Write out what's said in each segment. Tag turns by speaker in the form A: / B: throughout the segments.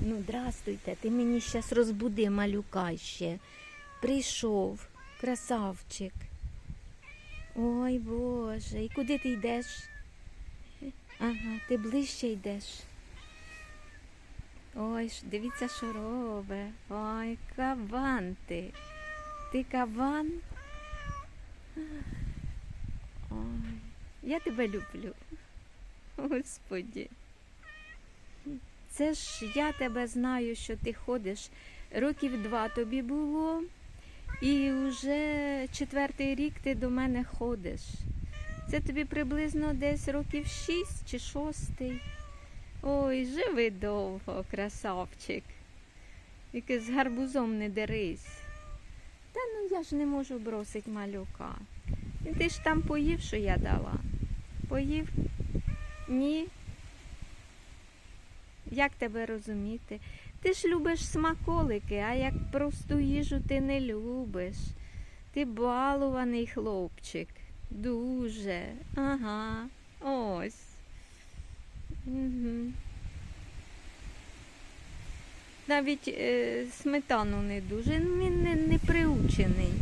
A: Ну, здрастуйте, ти мені щас розбуди малюка ще. Прийшов, красавчик. Ой Боже, і куди ти йдеш? Ага, ти ближче йдеш. Ой, дивіться, що робить. Ой, кабан ти. Ти кабан? Ой, я тебе люблю. Господі. Це ж я тебе знаю, що ти ходиш. Років два тобі було, і вже четвертий рік ти до мене ходиш. Це тобі приблизно десь років шість чи шостий. Ой, живи довго, красавчик. Тільки з гарбузом не дерись. Та ну я ж не можу бросить малюка. І ти ж там поїв, що я дала? Поїв? Ні. Як тебе розуміти? Ти ж любиш смаколики, а як просту їжу ти не любиш. Ти балуваний хлопчик. Дуже. Ага. Ось. Угу. Навіть е, сметану не дуже. Він не, не приучений.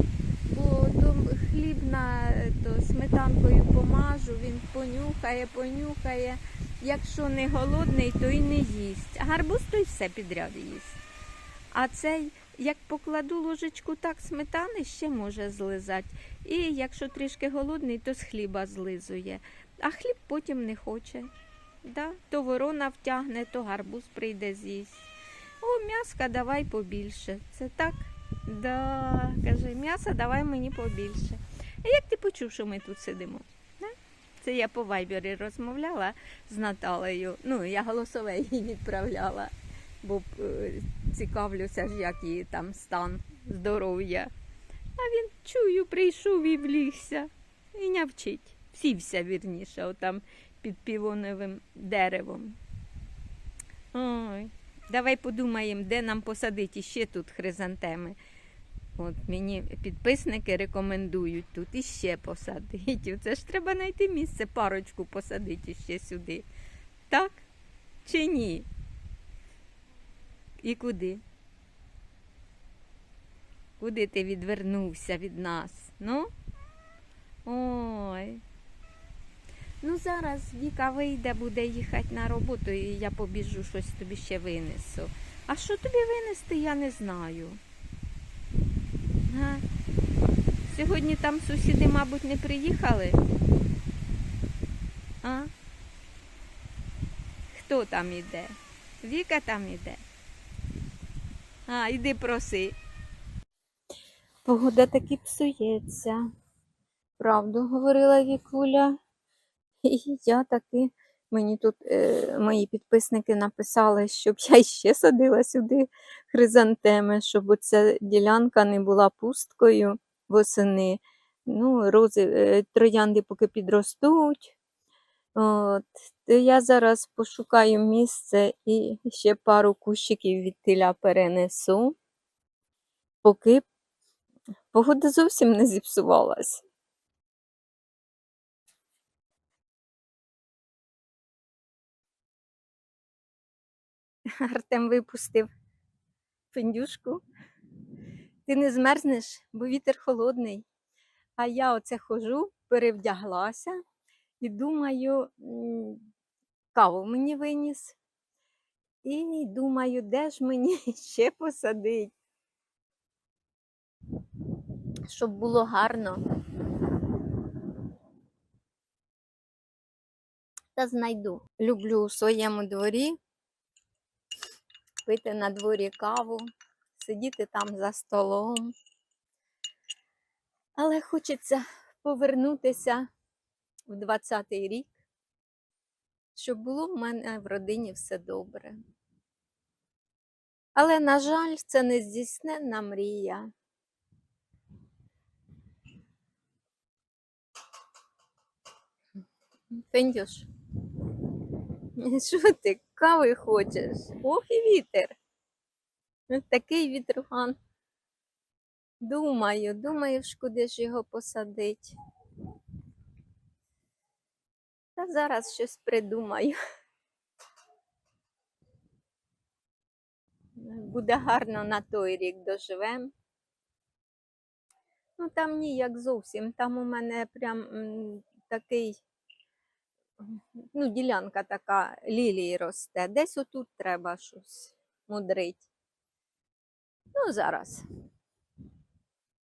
A: Бо то хліб на то сметанкою помажу, він понюхає, понюхає. Якщо не голодний, то й не їсть. Гарбуз то й все підряд їсть. А цей, як покладу ложечку так сметани, ще може злизати. І якщо трішки голодний, то з хліба злизує. А хліб потім не хоче. Да? То ворона втягне, то гарбуз прийде з'їсть. О, м'яска давай побільше. Це так? Да, каже, м'яса давай мені побільше. А як ти почув, що ми тут сидимо? Це я по вайбері розмовляла з Наталею. Ну, я голосове їй відправляла, бо е, цікавлюся ж, як її там стан здоров'я. А він чую, прийшов і влігся. І нявчить. Сівся вірніше, отам під півоновим деревом. Ой, давай подумаємо, де нам посадити ще тут хризантеми. От мені підписники рекомендують тут іще посадити. Це ж треба знайти місце, парочку посадити ще сюди. Так? Чи ні? І куди? Куди ти відвернувся від нас? Ну? Ой. Ну, зараз Віка вийде, буде їхати на роботу, і я побіжу щось тобі ще винесу. А що тобі винести, я не знаю. Га? Сьогодні там сусіди, мабуть, не приїхали. А? Хто там іде? Віка там іде. А, йди проси. Погода таки псується. Правду говорила Вікуля. І я таки, мені тут е, мої підписники написали, щоб я ще садила сюди хризантеми, щоб оця ділянка не була пусткою восени. Ну, рози, е, троянди поки підростуть. От, то я зараз пошукаю місце і ще пару кущиків від тиля перенесу, поки погода зовсім не зіпсувалась. Артем випустив пендюшку. Ти не змерзнеш, бо вітер холодний. А я оце хожу, перевдяглася і думаю, каву мені виніс. І думаю, де ж мені ще посадить, щоб було гарно. Та знайду. Люблю у своєму дворі пити на дворі каву, сидіти там за столом. Але хочеться повернутися в 20-й рік, щоб було в мене в родині все добре. Але, на жаль, це не здійсненна мрія. Пендюш. Що кави хочеш? Ох і вітер. Ось Такий вітруган. Думаю, думаю, куди ж його посадить. Та зараз щось придумаю. Буде гарно на той рік доживем. Ну там ніяк зовсім. Там у мене прям такий, ну, ділянка така лілії росте. Десь отут треба щось мудрить. Ну, зараз.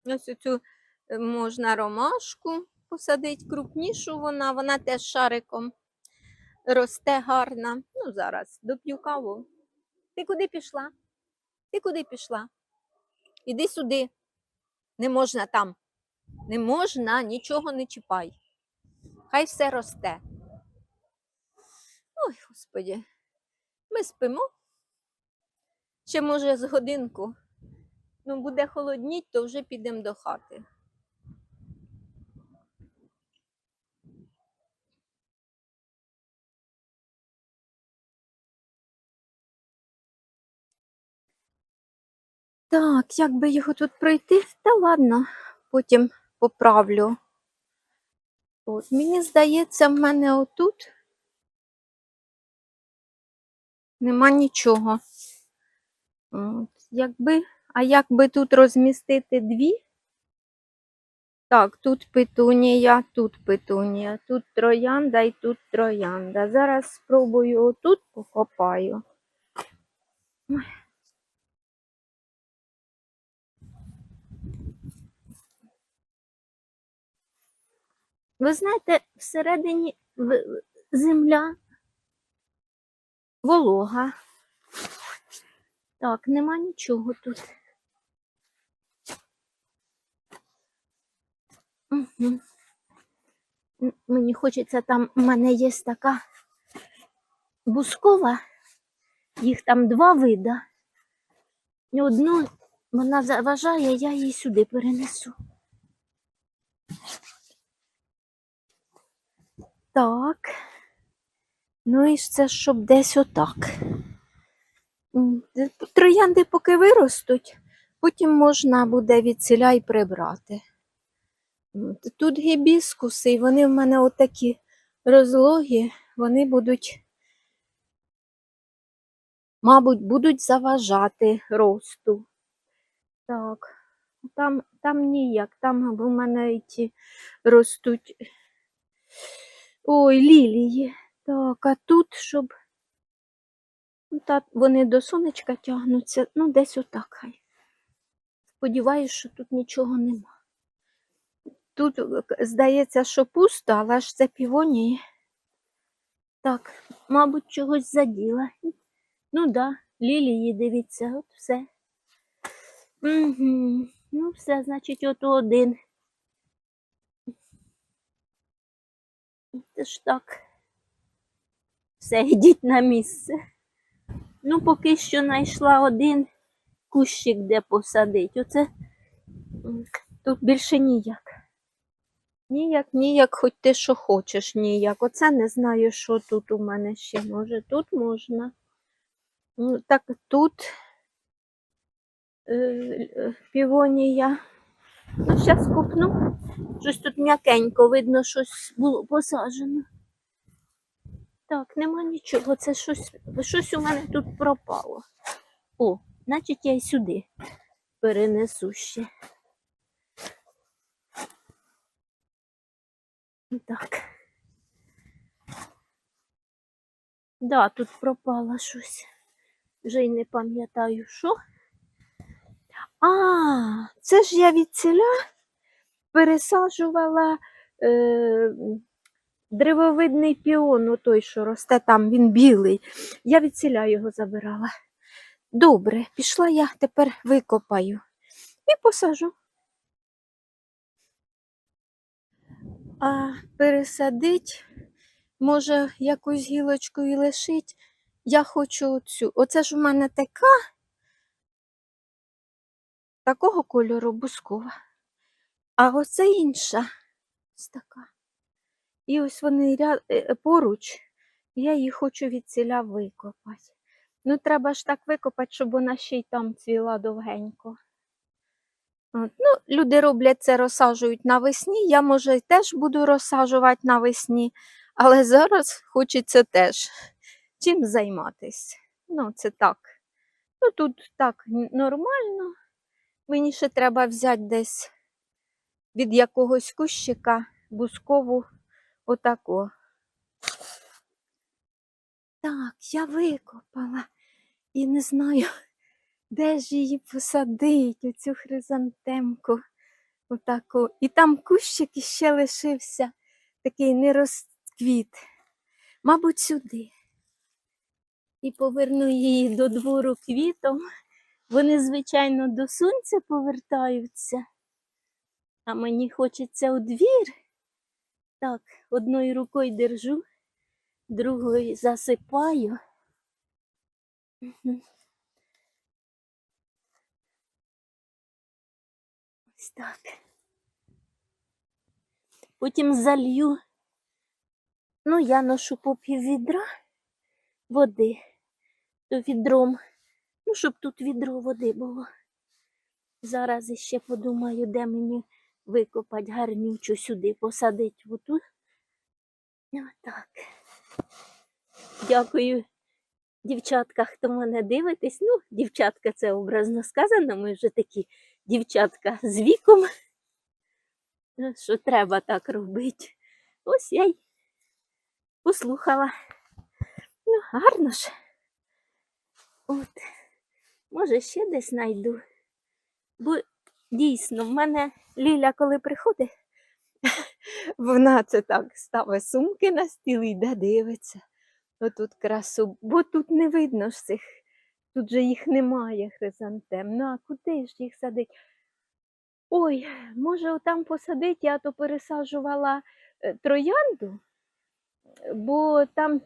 A: Ось оцю е, можна ромашку посадити крупнішу вона, вона теж шариком росте гарна. Ну, зараз доп'ю каву. Ти куди пішла? Ти куди пішла? Іди сюди. Не можна там. Не можна, нічого не чіпай. Хай все росте. Ой, господі. Ми спимо. Ще, може, з годинку. Ну, буде холодніть, то вже підемо до хати. Так, як би його тут пройти? Та ладно, потім поправлю. От, мені здається, в мене отут нема нічого. От, якби, а як би тут розмістити дві? Так, тут петунія, тут петунія, тут троянда і тут троянда. Зараз спробую отут покопаю. Ви знаєте, всередині земля волога. Так, нема нічого тут. Угу. Мені хочеться там, у мене є така бускова, їх там два вида. Одну вона заважає, я її сюди перенесу. Так. Ну і ж це щоб десь отак. Троянди поки виростуть, потім можна буде відсіля й прибрати. Тут гібіскуси, і вони в мене отакі розлогі, вони будуть, мабуть, будуть заважати росту. Так, там, там ніяк, там в мене ті ростуть. Ой, лілії. Так, а тут, щоб ну, та, вони до сонечка тягнуться, ну, десь отак. Сподіваюсь, що тут нічого нема. Тут, е, здається, що пусто, але ж це півонії. Так, мабуть, чогось заділа. Ну да, лілії, дивіться, от все. Угу. Ну, все, значить, от один. Це ж так. Все, йдіть на місце. Ну, поки що знайшла один кущик, де посадить. Оце тут більше ніяк. Ніяк, ніяк, хоч ти що хочеш, ніяк. Оце не знаю, що тут у мене ще може. Тут можна. Ну, так тут е, півонія. Ну, зараз купну. Щось тут м'якенько, видно, щось було посаджено. Так, нема нічого. Це щось, щось у мене тут пропало. О, значить я й сюди перенесу ще. Так. Да, тут пропало щось. Вже й не пам'ятаю, що. А, це ж я від пересаджувала е, древовидний піон, той, що росте там, він білий. Я від ціля його забирала. Добре, пішла я тепер викопаю і посажу. А пересадить, може, якусь гілочку і лишить. Я хочу оцю. Оце ж у мене така, такого кольору бускова. А оце інша. Ось така. І ось вони ря... е, поруч. Я її хочу від ціля викопати. Ну, треба ж так викопати, щоб вона ще й там цвіла довгенько. От. Ну, люди роблять це, розсаджують навесні. Я, може, теж буду розсаджувати навесні, але зараз хочеться теж чим займатися. Ну, це так, Ну тут так нормально. Мені ще треба взяти десь від якогось кущика бускову отако. Так, я викопала і не знаю, де ж її посадить, оцю хризантемку. Отаку. І там кущик іще лишився, такий не розквіт. Мабуть, сюди. І поверну її до двору квітом. Вони, звичайно, до сонця повертаються. А мені хочеться у двір. Так, одною рукою держу, другою засипаю. Ось так. Потім залью. Ну, я ношу по пів відра води, то відром, ну, щоб тут відро води було. Зараз іще подумаю, де мені викопати гарнючу сюди, посадити отут. Отак. Дякую, дівчатка, хто мене дивитесь. Ну, дівчатка, це образно сказано, ми вже такі дівчатка з віком, Ну, що треба так робити. Ось я й послухала. Ну, гарно ж. От. Може, ще десь знайду. Бо дійсно, в мене Ліля, коли приходить, вона це так ставить сумки на стіл йде дивиться. Отут красу, бо тут не видно ж цих, тут же їх немає хризантем. Ну а куди ж їх садить? Ой, може, отам посадить, я то пересаджувала е, троянду, бо там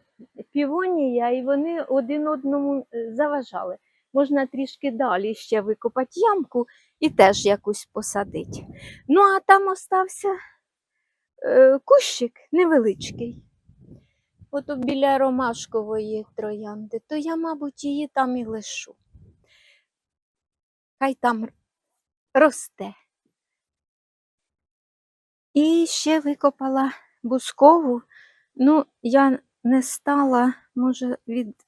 A: півонія, і вони один одному е, заважали. Можна трішки далі ще викопати ямку і теж якусь посадити. Ну, а там остався е, кущик невеличкий. Ото біля ромашкової троянди, то я, мабуть, її там і лишу. Хай там росте. І ще викопала бускову. Ну, я не стала, може, від.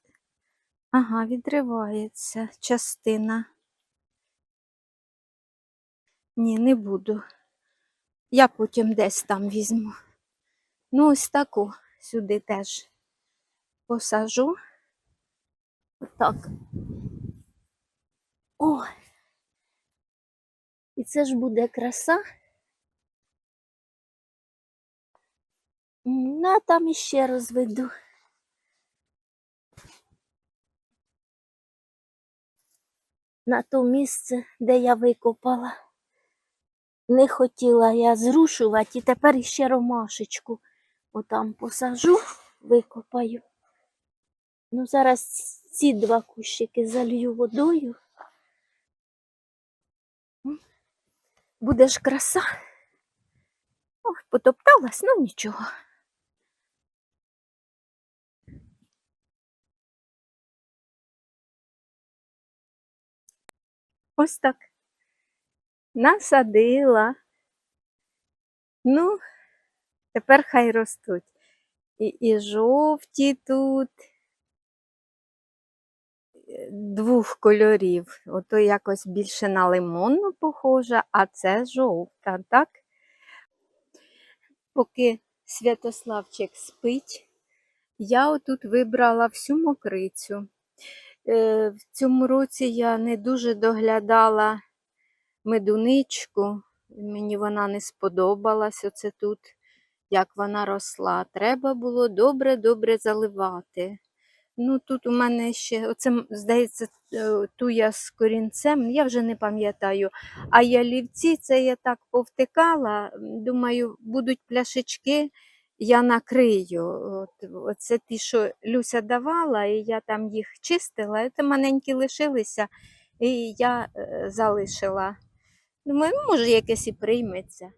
A: Ага, відривається частина. Ні, не буду. Я потім десь там візьму. Ну, ось таку сюди теж посажу. Отак. О! І це ж буде краса. М, Ну, там іще розведу. На то місце, де я викопала. Не хотіла я зрушувати, і тепер іще ромашечку отам посажу, викопаю. Ну, зараз ці два кущики залью водою. М, Буде ж краса. Ох, потопталась, ну нічого. Ось так. Насадила. Ну, тепер хай ростуть. І, і жовті тут двох кольорів. Ото якось більше на лимонну похожа, а це жовта, так? Поки Святославчик спить, я отут вибрала всю мокрицю. Е, В цьому році я не дуже доглядала медуничку. Мені вона не сподобалась оце тут, як вона росла. Треба було добре-добре заливати. Ну, тут у мене ще, оце, здається, е, туя з корінцем, я вже не пам'ятаю. А ялівці, це я так повтикала. Думаю, будуть пляшечки, я накрию. От, оце ті, що Люся давала, і я там їх чистила, це маленькі лишилися, і я е, залишила. Думаю, ну, може, якесь і прийметься.